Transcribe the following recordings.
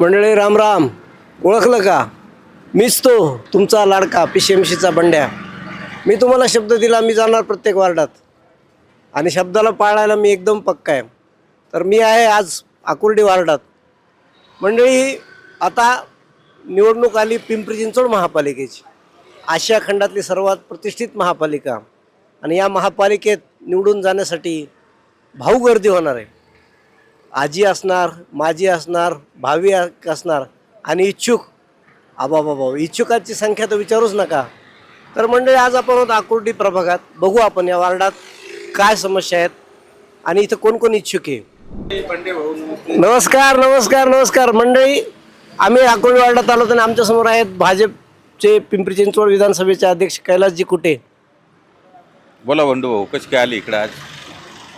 मंडळी रामराम ओळखलं का? मीच तो तुमचा लाडका पिशेमशीचा बंड्या. मी तुम्हाला शब्द दिला मी जाणार प्रत्येक वार्डात. आणि शब्दाला पाळायला मी एकदम पक्का आहे. तर मी आहे आज आकुर्डी वार्डात. मंडळी आता निवडणूक आली पिंपरी चिंचवड महापालिकेची. आशिया खंडातली सर्वात प्रतिष्ठित महापालिका. आणि या महापालिकेत निवडून जाण्यासाठी भाऊ गर्दी होणार आहे. आजी असणार माजी असणार भावी असणार आणि इच्छुक. आबा बाबा इच्छुकांची संख्या तर विचारूच नका. तर मंडळी आज आपण आहोत आकुर्डी प्रभागात. बघू आपण या वार्डात काय समस्या आहेत आणि इथं कोण कोण इच्छुक आहे. नमस्कार नमस्कार नमस्कार. मंडळी आम्ही आकुर्डी वार्डात आलो आणि आमच्यासमोर आहेत भाजपचे पिंपरी चिंचवड विधानसभेचे अध्यक्ष कैलासजी कुटे. बोला बंडू भाऊ कशी काय आली इकडे आज?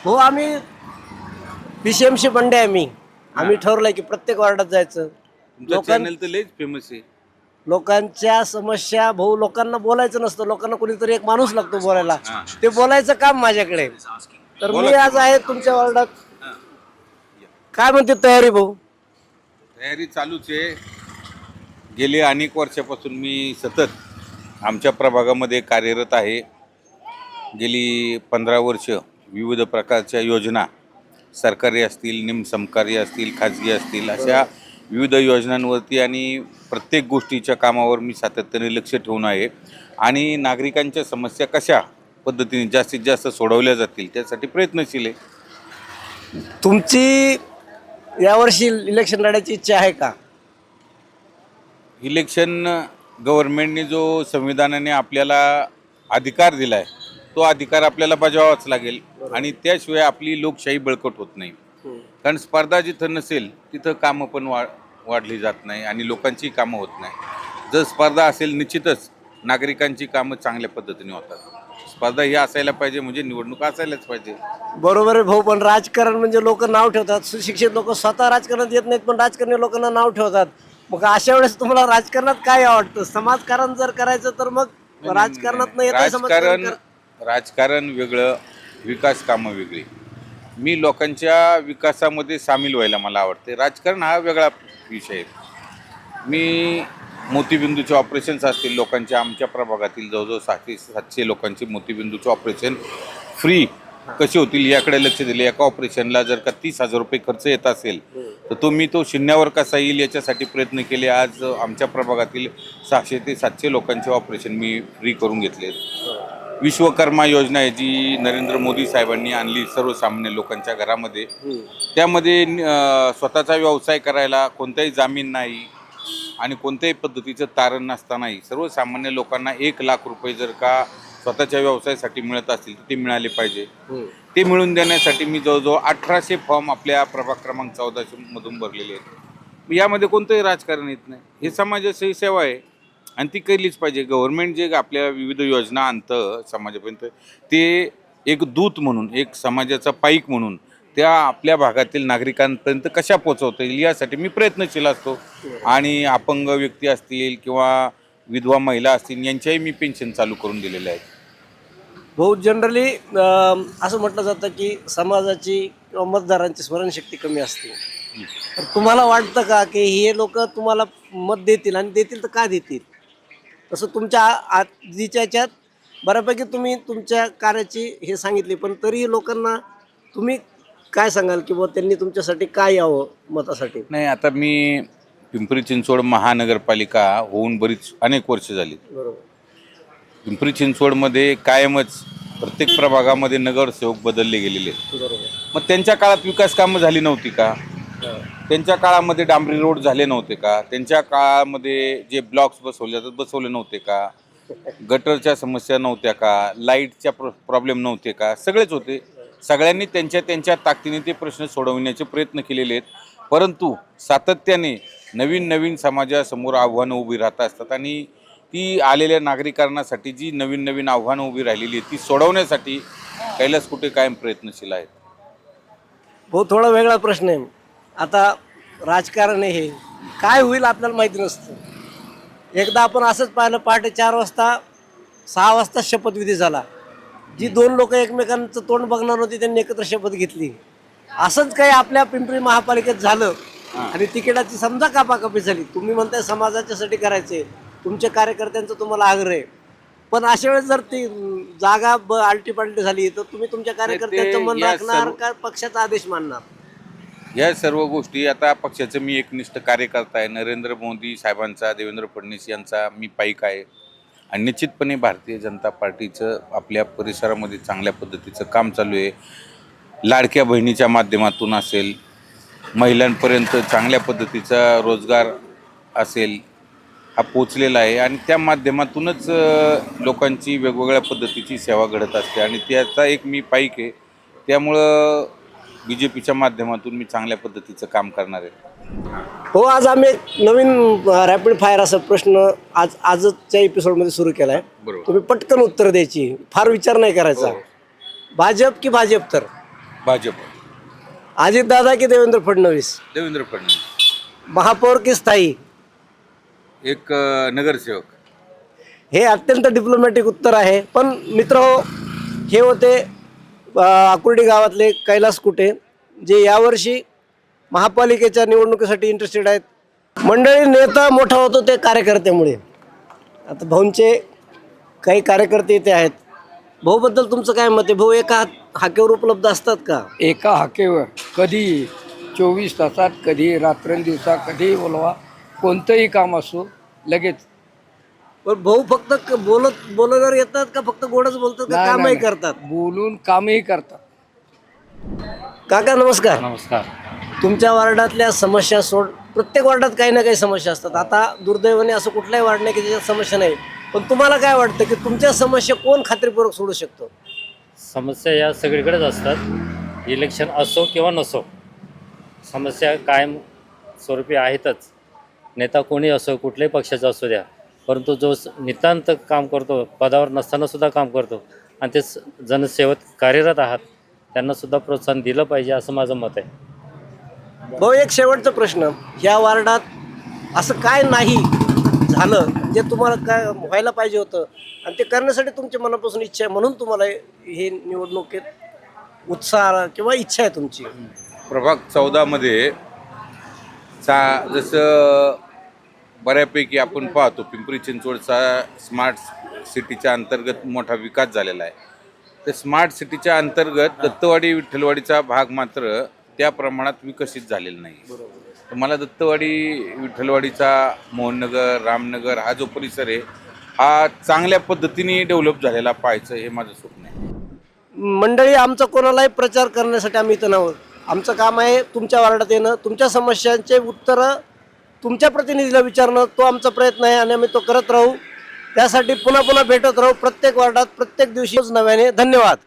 हो आम्ही पीसीएमशी बंडे आहे मी. आम्ही ठरलंय की प्रत्येक वार्डात जायचं. तुमचं लोकां- चॅनल तर लयच फेमस आहे. लोकांच्या समस्या भाऊ लोकांना बोलायचं नसतं. लोकांना कोणीतरी एक माणूस लागतो बोलायला. हा. ते बोलायचं काम माझ्याकडे. आहे. तर मी आज आहे तुमच्या वार्डात. काय म्हणते तयारी भाऊ? तयारी चालूच आहे. गेली अनेक वर्षापासून मी सतत आमच्या प्रभागामध्ये कार्यरत आहे. गेली पंधरा वर्ष विविध प्रकारच्या योजना सरकारी असतील निमसमकारी असतील खाजगी असतील अशा विविध योजनांवरती आणि प्रत्येक गोष्टीच्या कामावर मी सातत्याने लक्ष ठेवून आहे. आणि नागरिकांच्या समस्या कशा पद्धतीने जास्तीत जास्त सोडवल्या जातील त्यासाठी प्रयत्नशील आहे. तुमची यावर्षी इलेक्शन लढायची इच्छा आहे का? इलेक्शन गव्हर्नमेंटने जो संविधानाने आपल्याला अधिकार दिला आहे तो अधिकार आपल्याला बजावावाच लागेल. आणि त्याशिवाय आपली लोकशाही बळकट होत नाही. कारण स्पर्धा जिथं नसेल तिथं कामं पण वा वाढली जात नाही आणि लोकांची कामं होत नाही. जर स्पर्धा असेल निश्चितच नागरिकांची कामं चांगल्या पद्धतीने होतात. स्पर्धा ही असायला पाहिजे म्हणजे निवडणूक असायलाच पाहिजे. बरोबर आहे भाऊ पण राजकारण म्हणजे लोक नाव ठेवतात. सुशिक्षित लोक स्वतः राजकारणात येत नाहीत पण राजकारणी लोकांना नाव ठेवतात. मग अशा वेळेस तुम्हाला राजकारणात काय आवडतं? समाजकारण जर करायचं तर मग राजकारणात नाही. येत राजकारण राजकारण वेगळं विकास कामं वेगळी. मी लोकांच्या विकासामध्ये सामील व्हायला मला आवडते. राजकारण हा वेगळा विषय आहे. मी मोतीबिंदूचे ऑपरेशन्स असतील लोकांच्या आमच्या प्रभागातील जवळजवळ सातशे सातशे लोकांचे मोतीबिंदूचे ऑपरेशन फ्री कसे होतील याकडे लक्ष दिले. एका ऑपरेशनला जर का तीस हजार रुपये खर्च येत असेल तर तो मी तो शून्यावर कसा येईल याच्यासाठी प्रयत्न केले. आज आमच्या प्रभागातील सहाशे ते सातशे लोकांचे ऑपरेशन मी फ्री करून घेतले विश्वकर्मा योजना आहे जी नरेंद्र मोदी साहेबांनी आणली सर्वसामान्य लोकांच्या घरामध्ये. त्यामध्ये अं, स्वतःचा व्यवसाय करायला कोणताही जामीन नाही आणि कोणत्याही पद्धतीचं तारण नसतानाही सर्वसामान्य लोकांना एक लाख रुपये जर का स्वतःच्या व्यवसायासाठी मिळत असतील तर ते मिळाले पाहिजे. ते मिळून देण्यासाठी मी जवळजवळ अठराशे फॉर्म आपल्या प्रभाग क्रमांक चौदाशे मधून भरलेले आहेत. यामध्ये कोणतंही राजकारण येत नाही. हे समाजाची सेवा आहे. आणि ती केलीच पाहिजे. गव्हर्नमेंट जे आपल्या विविध योजना आणतं समाजापर्यंत ते एक दूत म्हणून एक समाजाचा पाईक म्हणून त्या आपल्या भागातील नागरिकांपर्यंत कशा पोचवता येईल यासाठी मी प्रयत्नशील असतो. आणि अपंग व्यक्ती असतील किंवा विधवा महिला असतील यांच्याही मी पेन्शन चालू करून दिलेले आहेत भाऊ जनरली असं म्हटलं जातं की समाजाची किंवा मतदारांची स्मरणशक्ती कमी असते. तर तुम्हाला वाटतं का की हे लोक तुम्हाला मत देतील आणि देतील तर का देतील? तसं तुमच्या आधीच्या याच्यात बऱ्यापैकी तुम्ही तुमच्या कार्याची हे सांगितली पण तरीही लोकांना तुम्ही काय सांगाल की बुवा त्यांनी तुमच्यासाठी काय यावं मतासाठी? नाही आता मी पिंपरी चिंचवड महानगरपालिका होऊन बरीच अनेक वर्ष झाली. बरोबर. पिंपरी चिंचवडमध्ये कायमच प्रत्येक प्रभागामध्ये नगरसेवक बदलले गेलेले आहेत. बरोबर. मग त्यांच्या काळात विकास कामं झाली नव्हती का? त्यांच्या काळामध्ये डांबरी रोड झाले नव्हते का? त्यांच्या काळामध्ये जे ब्लॉक्स बसवले जातात बसवले नव्हते का? गटरच्या समस्या नव्हत्या का? लाईटच्या प्रॉब्लेम नव्हते का? सगळेच होते. सगळ्यांनी त्यांच्या त्यांच्या ताकदीने ते प्रश्न सोडवण्याचे प्रयत्न केलेले आहेत. परंतु सातत्याने नवीन नवीन समाजासमोर आव्हानं उभी राहत असतात आणि ती आलेल्या नागरिकांसाठी जी नवीन नवीन आव्हानं उभी राहिलेली आहेत ती सोडवण्यासाठी कैलास कुठे कायम प्रयत्नशील आहेत? भाऊ थोडा वेगळा प्रश्न आहे. आता राजकारण हे. काय होईल आपल्याला माहिती नसतं. एकदा आपण असंच पाहिलं पहाटे चार वाजता सहा वाजता शपथविधी झाला. जी दोन लोक एकमेकांचं तोंड बघणार होती त्यांनी एकत्र शपथ घेतली. असंच काही आपल्या पिंपरी महापालिकेत झालं आणि तिकिटाची समजा कापाकापी झाली. तुम्ही म्हणताय समाजाच्यासाठी करायचे. तुमच्या कार्यकर्त्यांचा तुम्हाला आग्रह आहे. पण अशा वेळेस जर ती जागा आलटी पालटी झाली तर तुम्ही तुमच्या कार्यकर्त्यांचं मन राखणार का पक्षाचा आदेश मानणार? या सर्व गोष्टी आता पक्षाचं मी एकनिष्ठ कार्यकर्ता आहे. नरेंद्र मोदी साहेबांचा देवेंद्र फडणवीस यांचा मी पाईक आहे. आणि निश्चितपणे भारतीय जनता पार्टीचं आपल्या परिसरामध्ये चांगल्या पद्धतीचं काम चालू आहे. लाडक्या बहिणीच्या माध्यमातून असेल महिलांपर्यंत चांगल्या पद्धतीचा रोजगार असेल हा पोचलेला आहे. आणि त्या माध्यमातूनच लोकांची वेगवेगळ्या पद्धतीची सेवा घडत असते. आणि त्याचा एक मी पाईक आहे. त्यामुळं बी जे पीच्या माध्यमातून मी चांगल्या पद्धतीचं काम करणार आहे. हो आज आम्ही एक नवीन रॅपिड फायर असा प्रश्न आज आजच्या एपिसोडमध्ये सुरू केला आहे तुम्ही पटकन उत्तर द्यायची. फार विचार नाही करायचा. हो. भाजप की भाजप तर? भाजप. अजितदादा की देवेंद्र फडणवीस? देवेंद्र फडणवीस. महापौर की स्थायी? एक नगरसेवक. हे अत्यंत डिप्लोमॅटिक उत्तर आहे. पण मित्र हे होते अ, आकुर्डी गावातले कैलास कुटे जे यावर्षी महापालिकेच्या निवडणुकीसाठी इंटरेस्टेड आहेत. मंडळी नेता मोठा होतो ते कार्यकर्त्यामुळे. आता भाऊंचे काही कार्यकर्ते इथे आहेत. भाऊबद्दल तुमचं काय मत आहे? भाऊ एका हाकेवर उपलब्ध असतात का? एका हाकेवर. कधी चोवीस तासात कधी रात्रंदिवसा कधीही बोलवा. कोणतंही काम असो लगेच पण भाऊ फक्त बोलत बोलणार येतात का फक्त गोडच बोलतात का नाही, कामही नाही, करतात? बोलून कामही करतात. काका नमस्कार. नमस्कार. तुमच्या वार्डातल्या समस्या सोड प्रत्येक वार्डात काही ना काही समस्या असतात. आता दुर्दैवाने असं कुठलाही वार्ड नाही की त्याच्यात समस्या नाही. पण तुम्हाला काय वाटतं की तुमच्या समस्या कोण खात्रीपूर्वक सोडू शकतो? समस्या या सगळीकडेच असतात. इलेक्शन असो किंवा नसो समस्या कायम स्वरूपी आहेतच. नेता कोणी असो कुठल्याही पक्षाचा असू द्या परंतु जो नितांत काम करतो पदावर नसताना सुद्धा काम करतो आणि ते स- जनसेवत कार्यरत आहात त्यांना सुद्धा प्रोत्साहन दिलं पाहिजे असं माझं मत आहे. भाऊ एक शेवटचा प्रश्न. ह्या वार्डात असं काय नाही झालं जे तुम्हाला काय व्हायला पाहिजे होतं? आणि ते करण्यासाठी तुमच्या मनापासून इच्छा आहे म्हणून तुम्हाला हे निवडणुकीत उत्साह किंवा इच्छा आहे तुमची? प्रभाग चौदामध्ये चा जसं बऱ्यापैकी आपण पाहतो पिंपरी चिंचवडचा स्मार्ट सिटीच्या अंतर्गत मोठा विकास झालेला आहे. तर स्मार्ट सिटीच्या अंतर्गत दत्तवाडी विठ्ठलवाडीचा भाग मात्र त्या प्रमाणात विकसित झालेला नाही. तर मला दत्तवाडी विठ्ठलवाडीचा मोहननगर रामनगर हा जो परिसर आहे हा चांगल्या पद्धतीने डेव्हलप झालेला पाहायचं हे माझं स्वप्न आहे. मंडळी आमचा कोणालाही प्रचार करण्यासाठी आम्ही इथं नव्हत आमचं काम आहे तुमच्या वार्डात येणं तुमच्या समस्यांचे उत्तरं तुमच्या प्रतिनिधीला विचारणं तो आमचा प्रयत्न आहे आणि आम्ही तो करत राहू. त्यासाठी पुन्हा पुन्हा भेटत राहू. प्रत्येक वार्डात प्रत्येक दिवशी नव्याने. धन्यवाद.